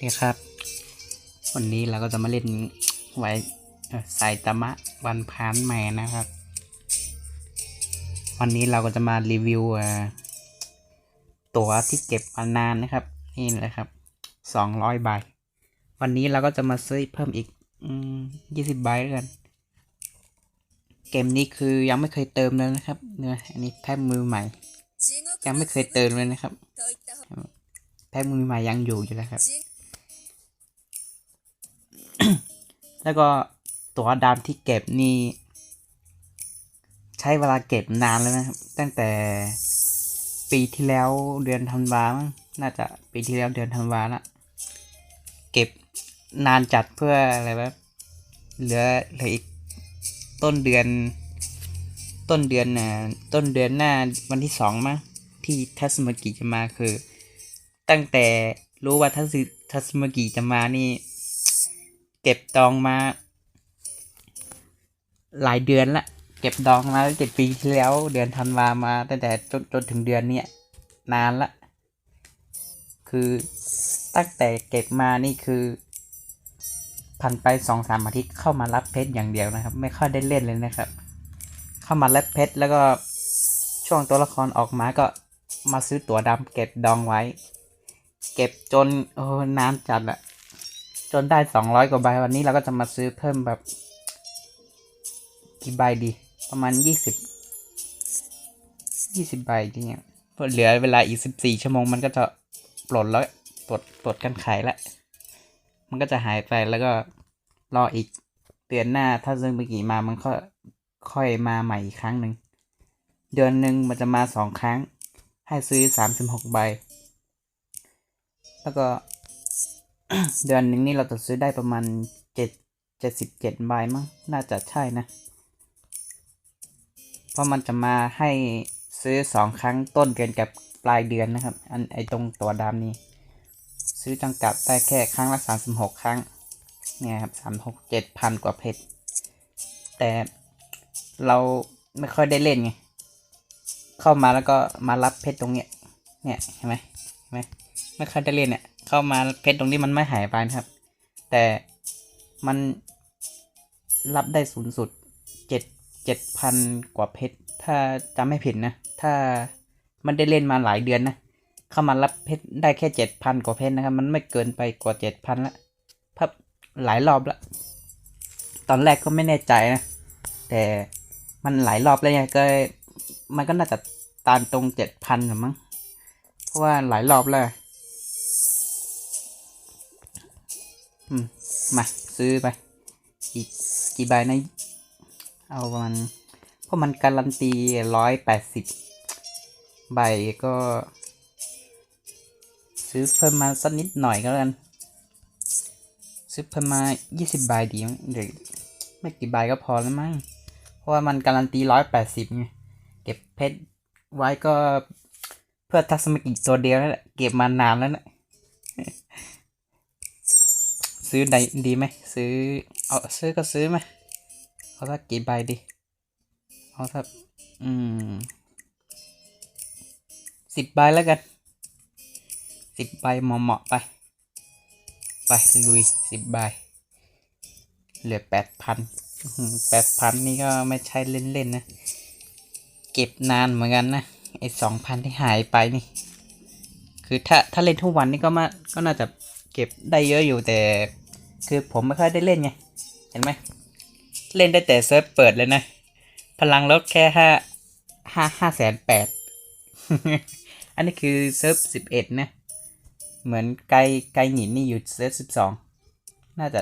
นี่ครับ วันนี้เราก็จะมาเล่นไว้เอ่อไซตามะวันพานแมนนะครับ วันนี้เราก็จะมารีวิวตั๋วที่เก็บมานานนะครับ นี่เลยครับสองร้อยใบ วันนี้เราก็จะมาซื้อเพิ่มอีกยี่สิบใบด้วกัน เกมนี้คือยังไม่เคยเติมเลยนะครับเนี่ยอันนี้แพ็คมือใหม่ ยังไม่เคยเติมเลยนะครับแพ็คมือใหม่ยังอยู่อยู่แล้วครับ แล้วก็ตัวดำที่เก็บนี่ใช้เวลาเก็บนานแล้วนะครับ ตั้งแต่ปีที่แล้วเดือนธันวาน่าจะปีที่แล้วเดือนธันวาละเก็บนานจัดเพื่ออะไรวะเหลือเหลืออีกต้นเดือน ต้นเดือนน่ะต้นเดือนหน้าวันที่สองมั้งที่ทัสมากิจะมาคือ ตั้งแต่รู้ว่าทัสทัสมากิจะมานี่ เก็บดองมา หลายเดือนละ เก็บดองมาตั้งแต่ปีที่แล้ว เดือนธันวามาตั้งแต่จนจนถึงเดือนเนี้ยนานละ คือตั้งแต่เก็บมานี่คือผ่านไปสองสามอาทิตย์เข้ามารับเพชรอย่างเดียวนะครับ ไม่ค่อยได้เล่นเลยนะครับ เข้ามารับเพชรแล้วก็ช่วงตัวละครออกมาก็มาซื้อตั๋วดำเก็บดองไว้ เก็บจนโอ้นานจัดอะ จนได้สองร้อยกว่าใบวันนี้เราก็จะมาซื้อเพิ่มแบบกี่ใบดี ประมาณยี่สิบยี่สิบใบจริงๆเพราะเหลือเวลาอีกสิบสี่ชั่วโมงมันก็จะปลดแล้วปลดปลดกันขายแล้วมันก็จะหายไปแล้วก็รออีกเดือนหน้าถ้าซึ่งเมื่อกี้มามันก็ค่อยมาใหม่อีกครั้งหนึ่งเดือนหนึ่งมันจะมาสองครั้ง ให้ซื้อสามสิบหกใบ แล้วก็ เดือนหนึ่งนี่เราจะซื้อได้ประมาณเจ็ดเจ็ดสิบเจ็ดใบมั้งน่าจะใช่นะ เพราะมันจะมาให้ซื้อสองครั้งต้นเดือนกับปลายเดือนนะครับ อันไอตรงตัวดำนี้ซื้อจำกัดได้แค่ครั้งละสามสิบหกครั้ง เนี่ยครับสามหกเจ็ดพันกว่าเพชรแต่เราไม่ค่อยได้เล่นไง เข้ามาแล้วก็มารับเพชรตรงเนี้ย เนี่ยเห็นไหมเห็นไหมไม่ค่อยได้เล่นเนี่ย เข้ามาเพชรตรงนี้มันไม่หายไปนะครับ แต่มันรับได้สูงสุดเจ็ดเจ็ดพันกว่าเพชรถ้าจำไม่ผิดนะ ถ้ามันได้เล่นมาหลายเดือนนะ เข้ามารับเพชรได้แค่เจ็ดพันกว่าเพชรนะครับ มันไม่เกินไปกว่าเจ็ดพันละพับหลายรอบละตอนแรกก็ไม่แน่ใจนะ แต่มันหลายรอบแล้วไงก็มันก็น่าจะตามตรงเจ็ดพันหรือมั้ง เพราะว่าหลายรอบแล้ว อืม มา ซื้อไปอีกกี่ใบนะ เอาประมาณเพราะมันการันตีร้อยแปดสิบใบก็ ซื้อเพิ่มมาสักนิดหน่อยก็แล้วกัน ซื้อเพิ่มมายี่สิบใบดีมั้งเดี๋ยวไม่กี่ใบก็พอแล้วมั้ง เพราะว่ามันการันตีร้อยแปดสิบไง เก็บเพชรไว้ก็เพื่อทัศมิกิตัวเดียวนั่นแหละ เก็บมานานแล้วนะ ซื้อไดดีไหมซื้อเอาซื้อก็ซื้อไหมเอาสักกี่ใบดีเอาสักอืมสิบใบแล้วกันสิบใบเหมาะๆไป ไปลุยสิบใบเหลือแปดพันแปดพันนี่ก็ไม่ใช่เล่นๆนะ เก็บนานเหมือนกันนะไอ้สองพันที่หายไปนี่ คือถ้าถ้าเล่นทุกวันนี่ก็มาก็น่าจะ ก็บได้เยอะอยู่แต่ คือผมไม่ค่อยได้เล่นไง เห็นไหม เล่นได้แต่เซิร์ฟเปิดเลยนะ พลังลดแค่ห้าห้าห้าแสนแปดอันนี้คือเซิร์ฟสิบเอ็ดนะ เหมือนไกลไกลหนินนี่อยู่เซิร์ฟสิบสองน่าจะ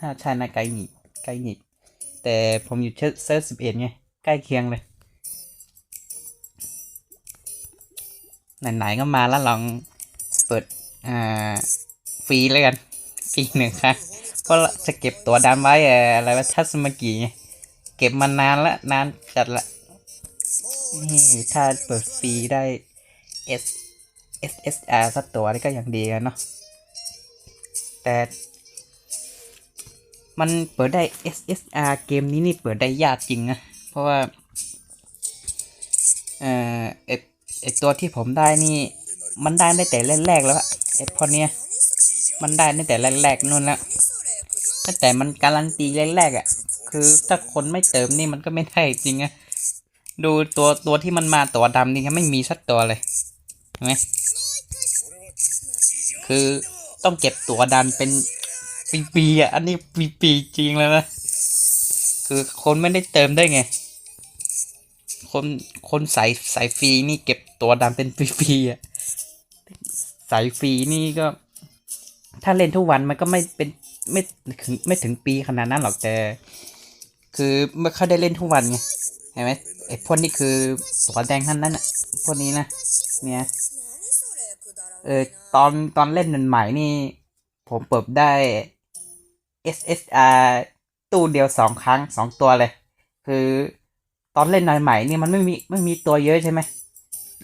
น่าใช่นะไกลหนินไกลหนินแต่ผมอยู่เซิร์ฟสิบเอ็ดไง ใกล้เคียงเลย ไหนๆก็มาแล้วลองเปิดอ่า ฟรีแล้วกันฟรีหนึ่งครั้งเพราะจะเก็บตัวดำไว้อะไรว่าทัศมากีเก็บมานานละนานจัดละนี่ถ้าเปิดฟรีได้ S S S R สักตัวนี่ก็ยังดีกันเนาะแต่ มันเปิดได้ S S R เกมนี้นี่เปิดได้ยากจริงนะเพราะว่าเอ่อไอไอตัวที่ผมได้นี่ มันได้ได้แต่แรกๆแล้วอะไอพอเนี้ย มันได้ตั้งแต่แรกๆนู่นแล้วตั้งแต่มันการันตีแรกๆอะ คือถ้าคนไม่เติมนี่มันก็ไม่ได้จริงอะดูตัวตัวที่มันมาตัวดำนี่ยังไม่มีสักตัวเลยเห็นไหมคือต้องเก็บตัวดำเป็นปีๆอะอันนี้ปีๆจริงเลยนะคือคนไม่ได้เติมได้ไง คนคนสายสายฟรีนี่เก็บตัวดำเป็นปีๆอะสายฟรีนี่ก็ ถ้าเล่นทุกวันมันก็ไม่เป็นไม่ถึงไม่ถึงปีขนาดนั้นหรอกแต่ คือไม่ค่อยได้เล่นทุกวันไงเห็นไหมไอ้พวกนี้คือตัวแดงท่านนั้นอะพวกนี้นะเนี่ยเออตอนตอนเล่นใหม่นี่ ผมเปิดได้ SSR ตู้เดียวสองครั้งสองตัวเลย คือตอนเล่นใหม่ๆนี่มันไม่มีไม่มีตัวเยอะใช่ไหม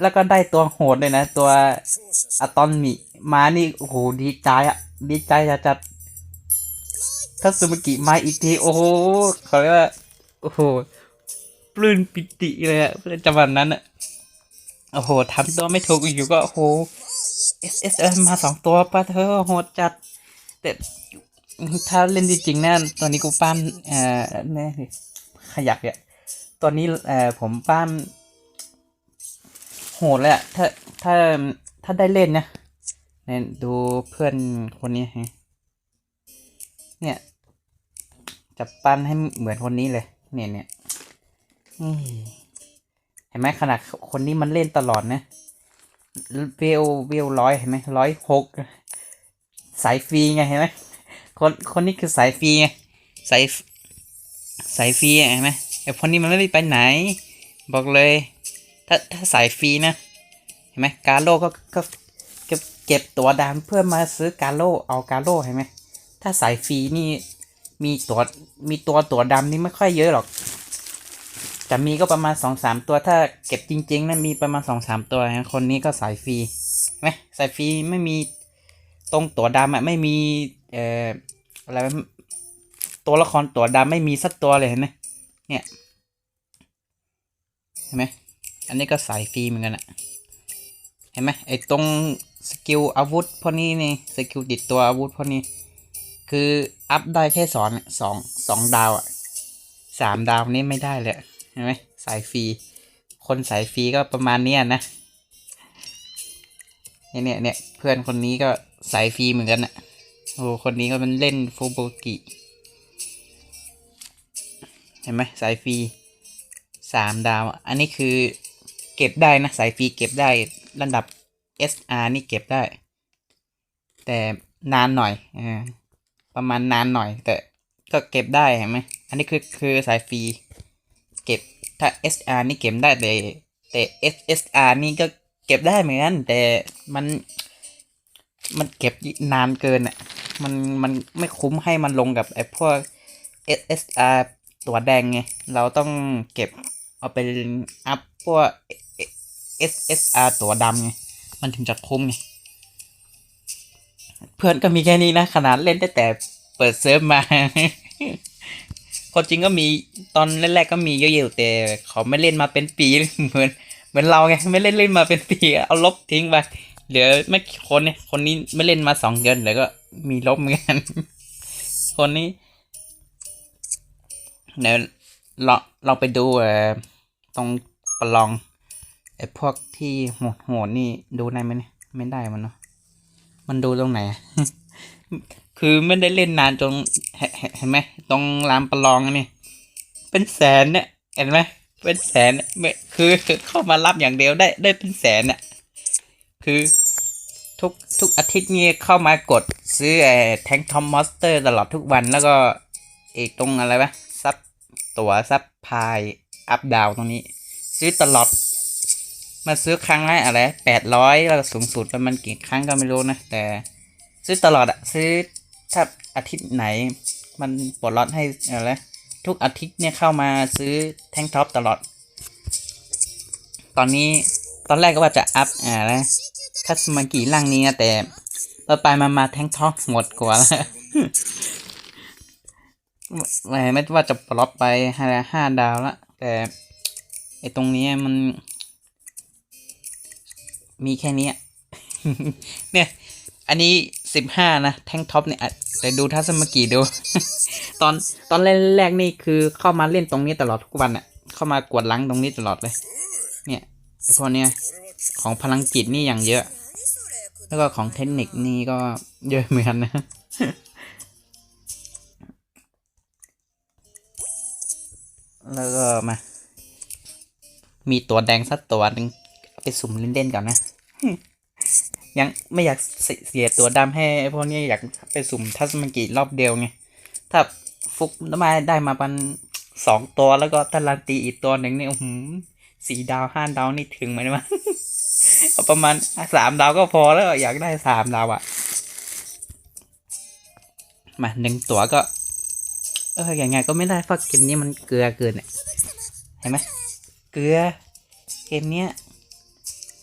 แล้วก็ได้ตัวโหดเลยนะ ตัวอะตอนมีมานี่โอ้โหดีใจอะ ดีใจจะจัดถ้าซูมิกิมาอีกที โอ้โหเขาเรียกว่า โอ้โหปลื้นปิติเลยอะจังหวะนั้นอะโอ้โหทำตัวไม่ถูกอยู่ก็ โอ้โห S S มาสองตัวปะเธอโหดจัด แต่ถ้าเล่นจริงๆนะตอนนี้กูปั้มเอ่อแน่ขยับเนี่ยตอนนี้เอ่อผมปั้มโหดเลยอะถ้าถ้าถ้าได้เล่นนะ เนี่ยดูเพื่อนคนนี้ฮะเนี่ยจะปั้นให้เหมือนคนนี้เลย เนี่ยเนี่ยเห็นไหมขนาดคนนี้มันเล่นตลอดนะเวลเวลร้อยเห็นไหมร้อยหกสายฟรีไงเห็นไหมคนคนนี้คือสายฟรีไงสายสายฟรีเห็นไหมไอคนนี้มันไม่ได้ไปไหน บอกเลย ถ้าถ้าสายฟรีนะเห็นไหมการโลก็ก็ เก็บตัวดามเพื่อมาซื้อกาโลเอากาโลเห็นไหม ถ้าสายฟรีนี่มีตัวมีตัวตัวดำนี่ไม่ค่อยเยอะหรอกจะมีก็ประมาณสองสามตัวถ้าเก็บจริงๆนะมีประมาณสองสามตัวนะคนนี้ก็สายฟรีไหมสายฟรีไม่มีตรงตัวดำอะไม่มีเอ่ออะไรตัวละครตัวดำไม่มีสักตัวเลยเห็นไหมเนี่ยเห็นไหมอันนี้ก็สายฟรีเหมือนกันอะเห็นไหมไอ้ตรง สกิลอาวุธพวกนี้นี่สกิลติดตัวอาวุธพวกนี้ คืออัพได้แค่สองสองสองดาวอะสามดาวนี้ไม่ได้เลยเห็นไหมสายฟรีคนสายฟรีก็ประมาณเนี้ยนะเนี่ยเนี่ยเนี่ยเพื่อนคนนี้ก็สายฟรีเหมือนกันอะโอ้คนนี้ก็มันเล่นฟูโบกิเห็นไหมสายฟรีสามดาว อันนี้คือเก็บได้นะ สายฟรีเก็บได้ระดับ SR นี่เก็บได้ แต่นานหน่อยอ่าประมาณนานหน่อย แต่ก็เก็บได้เห็นไหมอันนี้คือคือสายฟรีเก็บถ้า SR นี่เก็บได้แต่แต่ SSR นี่ก็เก็บได้เหมือนกันแต่มันมันเก็บนานเกินอะมันมันไม่คุ้มให้มันลงกับไอ้พวก SSR ตัวแดงไง เราต้องเก็บเอาไปอัพพวก SSR ตัวดำไง มันถึงจะคุ้มไงเพื่อนก็มีแค่นี้นะ ขนาดเล่นได้แต่เปิดเซิร์ฟมา คนจริงก็มีตอนแรกๆก็มีเยอะอยู่แต่เขาไม่เล่นมาเป็นปีเหมือน เหมือนเราไงไม่เล่นเล่นมาเป็นปีเอาลบทิ้งไปเหลือไม่คนเนี่ยคนนี้ไม่เล่นมาสองเดือนแล้วก็มีลบเหมือนกันคนนี้เดี๋ยวเราเราไปดูเอ่อตรงประลอง ไอพวกที่โหดโหดนี่ดูได้ไหมเนี่ยไม่ได้มันเนาะมันดูตรงไหนอะคือไม่ได้เล่นนานจนเห็นเห็นเห็นไหมตรงรามประลองนี่เป็นแสนเนี่ยเห็นไหมเป็นแสนเนี่ยไม่คือเข้ามารับอย่างเดียวได้ได้เป็นแสนเนี่ยคือทุกทุกอาทิตย์นี่เข้ามากดซื้อไอ้แทงทอมมอสเตอร์ตลอดทุกวันแล้วก็อีกตรงอะไรวะซับตั๋วซับพายอัพดาวตรงนี้ ซื้อตลอด มาซื้อครั้งละอะไรแปดร้อยแล้วสูงสุดประมาณกี่ครั้งก็ไม่รู้นะ แต่ ซื้อตลอดอะซื้อถ้าอาทิตย์ไหน มันปลดล็อตให้อะไรทุกอาทิตย์เนี่ยเข้ามาซื้อแท่งท็อปตลอด ตอนนี้ตอนแรกก็ว่าจะอัพอะไรคัสมากิร่างนี้นะแต่ต่อไปมามาแท่งท็อปหมดกว่าแล้วไม่ไม่ว่าจะปลดไปห้าห้าดาวละแต่ไอตรงนี้มัน มีแค่นี้เนี่ย อันนี้สิบห้านะ แท่งท็อปเนี่ยแต่ดูทัศนมกีดู ตอนตอนเล่นแรกนี่คือเข้ามาเล่นตรงนี้ตลอดทุกวันอะเข้ามากวดล้างตรงนี้ตลอดเลย เนี่ยไอพวกเนี้ยของพลังจิตนี่อย่างเยอะ แล้วก็ของเทคนิคนี่ก็เยอะเหมือนกันนะแล้วก็มา มีตัวแดงสักตัวหนึ่งไปสุ่มเล่นๆก่อนนะ ยังไม่อยากเสียตัวดำให้พวกนี้อยากไปสุ่มทัศมันกีรอบเดียวไง ถ้าฟุกน้ำมาได้มาปันสองตัวแล้วก็ตาลันตีอีกตัวหนึ่งนี่อื้อหือสี่ดาวห้าดาวนี่ถึงไหมวะเอาประมาณสามดาวก็พอแล้วอยากได้สามดาวอะมาหนึ่งตัวก็ เอออย่างไงก็ไม่ได้เพราะเกมนี้มันเกลือเกินเนี่ยเห็นไหมเกลือเกมเนี้ย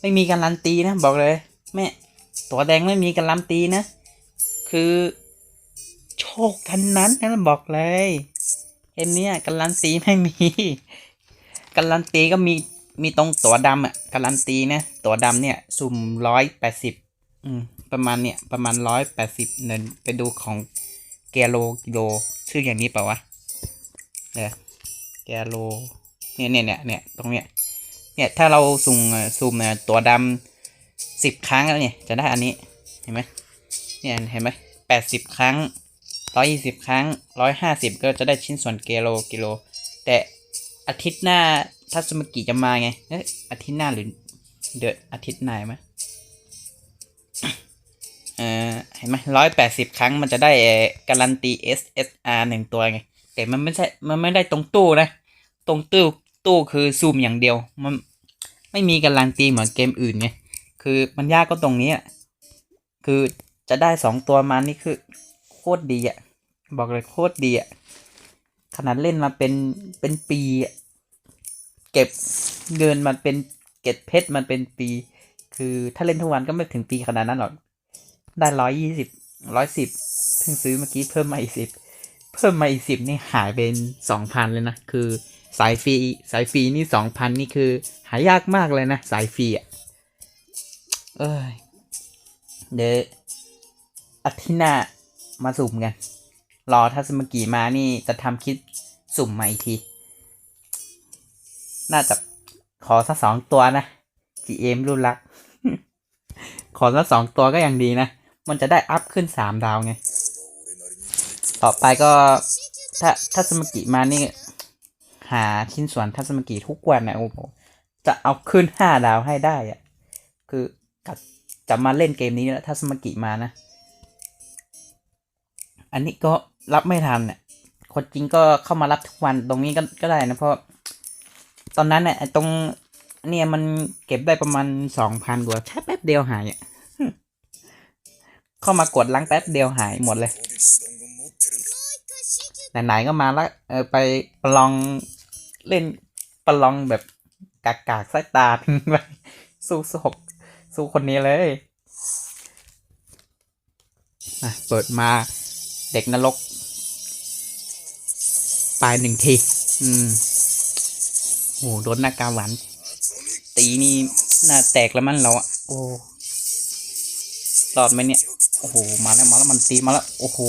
ไม่มีการันตีนะบอกเลยแม่ตัวแดงไม่มีการันตีนะ คือ โชคทันนั้นนะบอกเลยเกมเนี้ยการันตีไม่มีการันตีก็มีมีตรงตัวดำอะการันตีนะตัวดำเนี่ย สุ่มร้อยแปดสิบประมาณเนี่ยประมาณร้อยแปดสิบเนินไปดูของแกโลกิโลชื่ออย่างนี้เปล่าวะเดี๋ยแกโลเนี่ยเนี่ยเนี่ยเนี่ยตรงเนี้ย เนี่ยถ้าเราสุ่มสุ่มตัวดำสิบครั้งแล้วเนี่ยจะได้อันนี้เห็นไหมเนี่ยเห็นไหมแปดสิบครั้งร้อยี่สิบครั้งร้อยห้าสิบก็จะได้ชิ้นส่วนเกโลกิโล แต่อาทิตย์หน้าทัศมกิจะมาไงเอ๊ะอาทิตย์หน้าหรือเดือนอาทิตย์ไหนไหมเออเห็นไหมร้อยแปดสิบครั้งมันจะได้การันตี SSR หนึ่งตัวไง แต่มันไม่ใช่ มันไม่ได้ตรงตู้นะ ตรงตู้ ตู้คือซูมอย่างเดียว มันไม่มีการันตีเหมือนเกมอื่นไงคือมันยากก็ตรงนี้อะคือจะได้สองตัวมานี่คือ โคตรดีอะบอกเลยโคตรดีอะขนาดเล่นมาเป็นเป็นปีอะเก็บเงินมันเป็นเก็บเพชรมันเป็นปี คือถ้าเล่นทุกวันก็ไม่ถึงปีขนาดนั้นหรอกได้ร้อยยี่สิบร้อยสิบเพิ่งซื้อเมื่อกี้เพิ่มมาอีกสิบเพิ่มมาอีกสิบนี่หายเป็นสองพันเลยนะ คือ สายฟรีสายฟรีนี่สองพันนี่คือ หายากมากเลยนะ สายฟรีอะเอ้ยเดี๋ยวอาทิตย์หน้ามาสุ่มกัน รอถ้าสมกีมานี่จะทำคลิปสุ่มมาอีกที น่าจะขอสักสองตัวนะ GM รุ่นลัก ขอสักสองตัวก็ยังดีนะ มันจะได้อัพขึ้นสามดาวไง ต่อไปก็ถ้าถ้าสมกิมานี่ หาชิ้นส่วนทัศมกิทุกวันนะโอ้โหจะเอาขึ้นห้าดาวให้ได้อะคือกับจะมาเล่นเกมนี้แล้วทัศมกิมานะ อันนี้ก็รับไม่ทันเนี่ยคนจริงก็เข้ามารับทุกวันตรงนี้ก็ก็ได้นะเพราะ ตอนนั้นเนี่ยตรงเนี่ยมันเก็บได้ประมาณสองพันกว่าแค่แป๊บเดียวหายอะเข้ามากดล้างแป๊บเดียวหายหมดเลยไหนๆก็มาแล้วเออไปลอง เล่นประลองแบบกากากสายตาทิ้งไปสู้ศกสู้คนนี้เลยอะเปิดมาเด็กนรกปลายหนึ่งที อืมโหโดนหน้ากาหวาน ตีนี่หน้าแตกแล้วมันเราอะโอ้รอดไหมเนี่ย โอ้โห มาแล้วมาแล้วมันตีมาแล้ว โอ้โห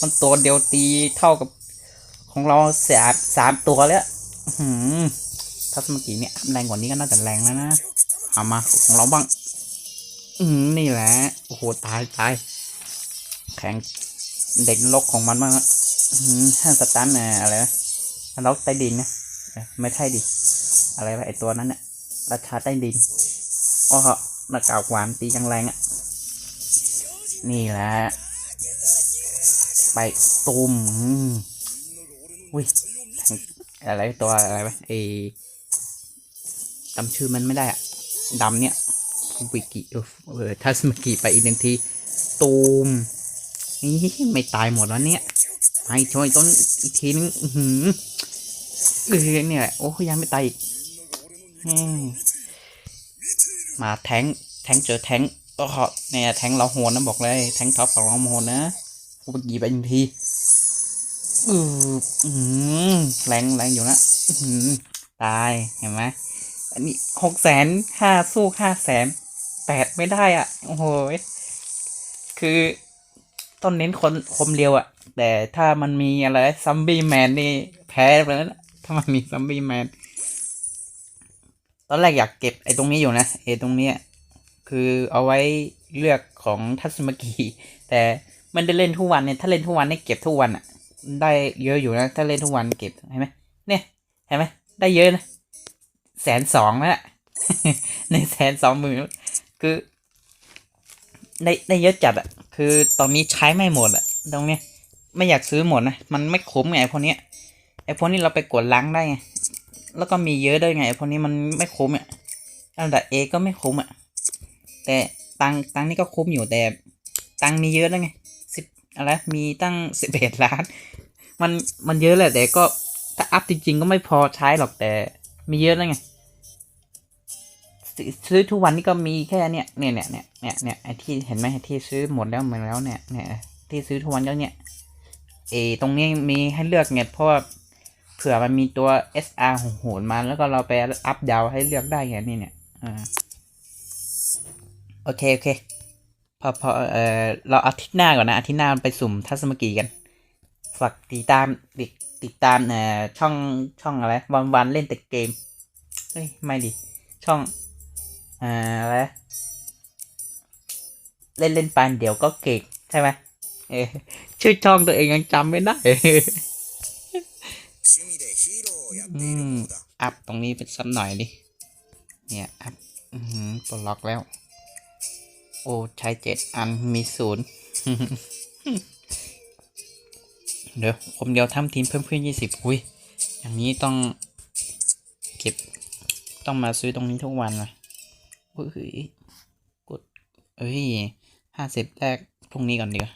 มันตัวเดียวตีเท่ากับ ของเราสามสามตัวแล้ว ถ้าเมื่อกี้เนี่ยแรงกว่านี้ก็น่าจะแรงแล้วนะเอามาของเราบ้าง อืมนี่แหละ โอ้โห ตายตาย แข็งเด็กนรกของมันบ้างละอื้อหือห้าสตันน่ะอะไรนะนรกใต้ดินนะ ไม่ใช่ดิ อะไรวะไอตัวนั้นเนี่ยราชาใต้ดินโอ้โหหน้ากากหวานตียังแรงอะ่ะ นี่แหละ ไปตูมอืมอุ้ยแทง อะไรตัวอะไรวะไอจำชื่อมันไม่ได้อะดำเนี่ยวิกิเออเออถ้าสมกิไปอีกหนึ่งที ตูมนี่ไม่ตายหมดแล้วเนี่ยไปช่วยต้นอีกทีนึงหือเออเนี่ยแหละโอ้ยังไม่ตายอีกมมาแทงแทงเจอแทงก็เนี่ยแทงเราโหนนะบอกเลย แทงท็อปของเราโหนนะกูไปกี่ไปอีกที อืออืมแรงแรงอยู่นะตายเห็นไหมอันนี้หกแสนห้าสู้ห้าแสนแปดไม่ได้อะ โอ้โหคือต้นเน้นคนคมเร็วอะ แต่ถ้ามันมีอะไรซัมบี้แมนนี่แพ้ไปแล้วนะถ้ามันมีซัมบี้แมนตอนแรกอยากเก็บไอ้ตรงนี้อยู่นะไอ้ตรงเนี้ยคือเอาไว้เลือกของทัศมกีแต่มันได้เล่นทุกวันเนี่ยถ้าเล่นทุกวันได้เก็บทุกวันอะ ได้เยอะอยู่นะ ถ้าเล่นทุกวันเก็บเห็นไหมเนี่ยเห็นไหมได้เยอะนะแสนสองแล้วในแสนสองหมื่นคือได้ได้เยอะจัดอะคือตอนนี้ใช้ไม่หมดอะตรงเนี้ยไม่อยากซื้อหมดนะ มันไม่คุ้มไงไอ้พวกเนี้ยไอ้พวกนี้เราไปกดล้างได้ไงแล้วก็มีเยอะด้วยไงไอ้พวกนี้มันไม่คุ้มอะอันดับเอก็ไม่คุ้มอะแต่ตังตังนี่ก็คุ้มอยู่แต่ตังมีเยอะแล้วไง อะไรมีตั้งสิบเอ็ดล้าน มันมันเยอะแหละแต่ก็ถ้าอัพจริงๆก็ไม่พอใช้หรอกแต่มีเยอะแล้วไงซื้อทุกวันนี่ก็มีแค่เนี่ยเนี่ยเนี่ยเนี่ยเนี่ยเนี่ยไอที่เห็นไหมไอ้ที่ซื้อหมดแล้วหมดแล้วเนี่ยเนี่ยที่ซื้อทุกวันก็เนี่ยเอตรงนี้มีให้เลือกเนี่ยเพราะว่าเผื่อมันมีตัว SR โหนมาแล้วก็เราไปอัพดาวให้เลือกได้ไงนี่เนี่ยอ่าโอเค โอเค พอพอเออเราอาทิตย์หน้าก่อนนะอาทิตย์หน้าไปสุ่มทัศมกีกันฝากติดตามติดติดตามเอ่อช่องช่องอะไรวันวันเล่นแต่เกมเฮ้ยไม่ดิช่องอ่าอะไรเล่นเล่นไปเดี๋ยวก็เก่งใช่ไหมเออชื่อช่องตัวเองยังจำไม่ได้อืออัพตรงนี้เป็นสักหน่อยดิเนี่ยอัพปลดล็อกแล้ว โอ้ใช้เจ็ดอันมีศูนย์เดี๋ยวผมเดียวทำทีมเพิ่มขึ้นยี่สิบอุ้ย อย่างนี้ต้องเก็บต้องมาซื้อตรงนี้ทุกวันเลยอุ้ยกดเอ้ยห้าสิบแรกพรุ่งนี้ก่อนดีกว่า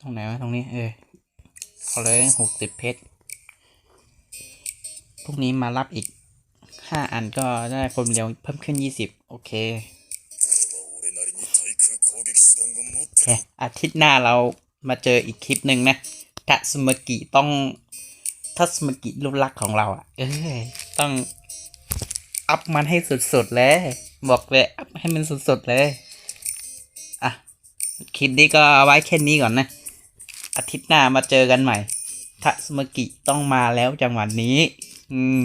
ตรงไหนวะตรงนี้ เออเอาเลยหกสิบเพชรพรุ่งนี้มารับอีกห้าอันก็ได้ความเร็วเพิ่มขึ้นยี่สิบโอเค เค อาทิตย์หน้าเรามาเจออีกคลิปหนึ่งนะทัสมกิต้องทัสมกิรูปลักษณ์ของเราอะ เออต้องอัพมันให้สุดๆเลยบอกเลยอัพให้มันสุดๆเลยอะคลิปนี้ก็ไว้แค่นี้ก่อนนะ อาทิตย์หน้ามาเจอกันใหม่ทัสมกิต้องมาแล้วจังหวะนี้ อืม